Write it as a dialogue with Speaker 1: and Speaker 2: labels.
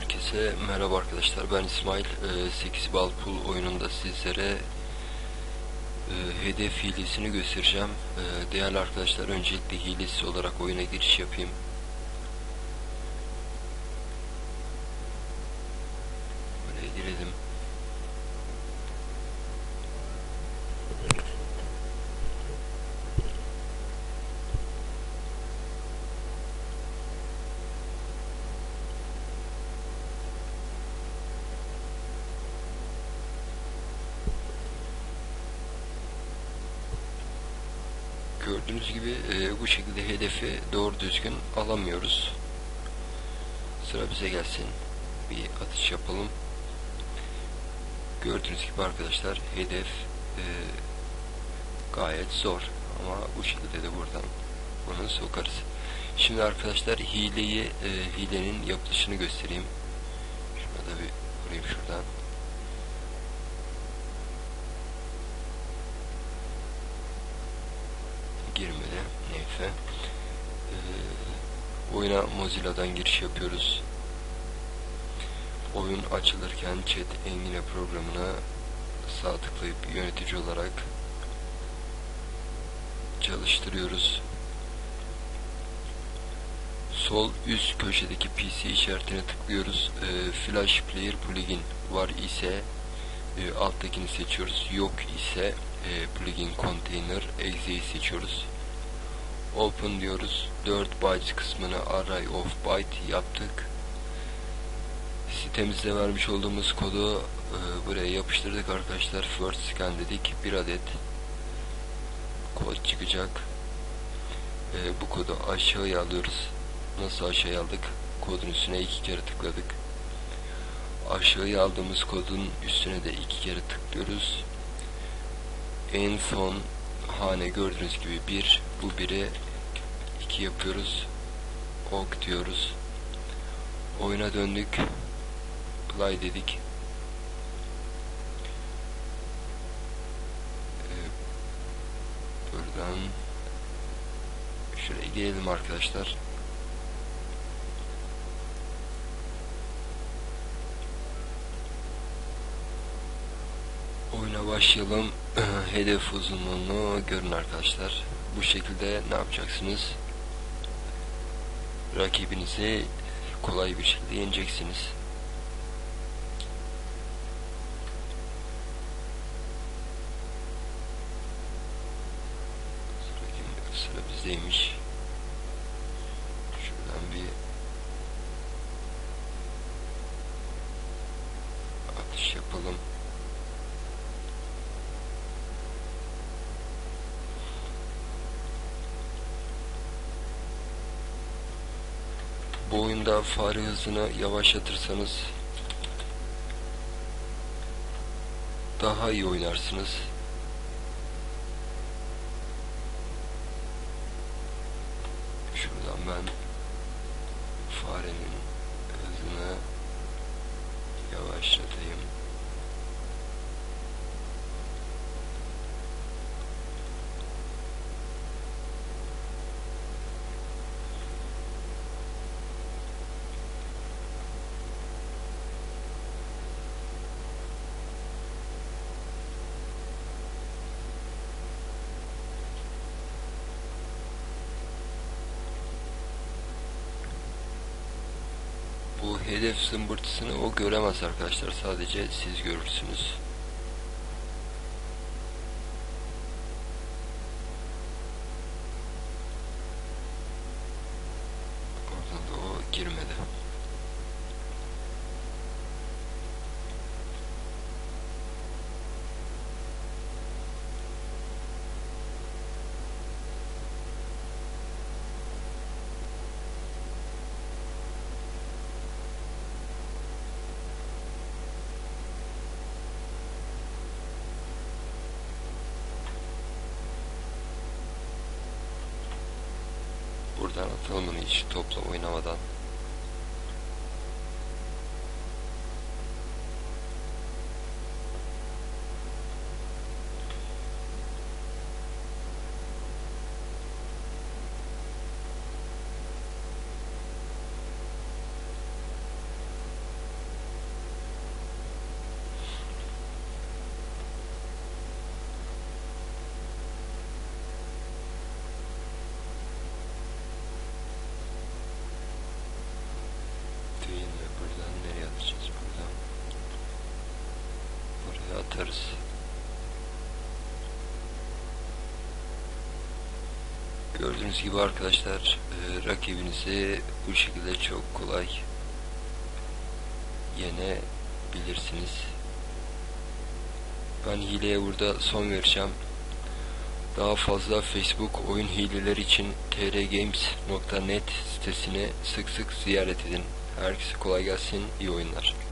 Speaker 1: Herkese merhaba arkadaşlar. Ben İsmail. Ee, 8 bal pul oyununda sizlere e, hedef hilesini göstereceğim. Ee, değerli arkadaşlar öncelikle hilesi olarak oyuna giriş yapayım. Buraya girelim. Gördüğünüz gibi e, bu şekilde hedefi doğru düzgün alamıyoruz. Sıra bize gelsin. Bir atış yapalım. Gördüğünüz gibi arkadaşlar hedef e, gayet zor ama bu şekilde de buradan bunu sokarız. Şimdi arkadaşlar hileyi e, hilenin yapılışını göstereyim. Şuna da bir vurayım şuradan. girmedi. Ee, oyuna Mozilla'dan giriş yapıyoruz. Oyun açılırken Chat Engine programına sağ tıklayıp yönetici olarak çalıştırıyoruz. Sol üst köşedeki PC işaretine tıklıyoruz. Ee, Flash Player Plugin var ise e, alttakini seçiyoruz. Yok ise e, plugin container exe'yi seçiyoruz. Open diyoruz. 4 bytes kısmını array of byte yaptık. Sitemizde vermiş olduğumuz kodu e, buraya yapıştırdık arkadaşlar. First scan dedik. Bir adet kod çıkacak. E, bu kodu aşağıya alıyoruz. Nasıl aşağıya aldık? Kodun üstüne iki kere tıkladık. Aşağıya aldığımız kodun üstüne de iki kere tıklıyoruz. En son hane gördüğünüz gibi bir, bu biri iki yapıyoruz. Ok diyoruz. Oyuna döndük. Play dedik. Ee, buradan şuraya gelelim arkadaşlar. Oyuna başlayalım. Hedef uzunluğunu görün arkadaşlar. Bu şekilde ne yapacaksınız? Rakibinizi kolay bir şekilde yeneceksiniz. Sıra, bizdeymiş. Şuradan bir atış yapalım. Oyunda fare hızını yavaşlatırsanız daha iyi oynarsınız. Şuradan ben farenin hızını yavaşlatayım. Bu hedef zımbırtısını o göremez arkadaşlar. Sadece siz görürsünüz. Oradan da o girmedi. Bunu hiç topla oynamadan. götüreyim ve buradan nereye atacağız? Buradan buraya atarız. Gördüğünüz gibi arkadaşlar e, rakibinizi bu şekilde çok kolay yenebilirsiniz. Ben hileye burada son vereceğim. Daha fazla Facebook oyun hileleri için trgames.net sitesini sık sık ziyaret edin. Herkese kolay gelsin, iyi oyunlar.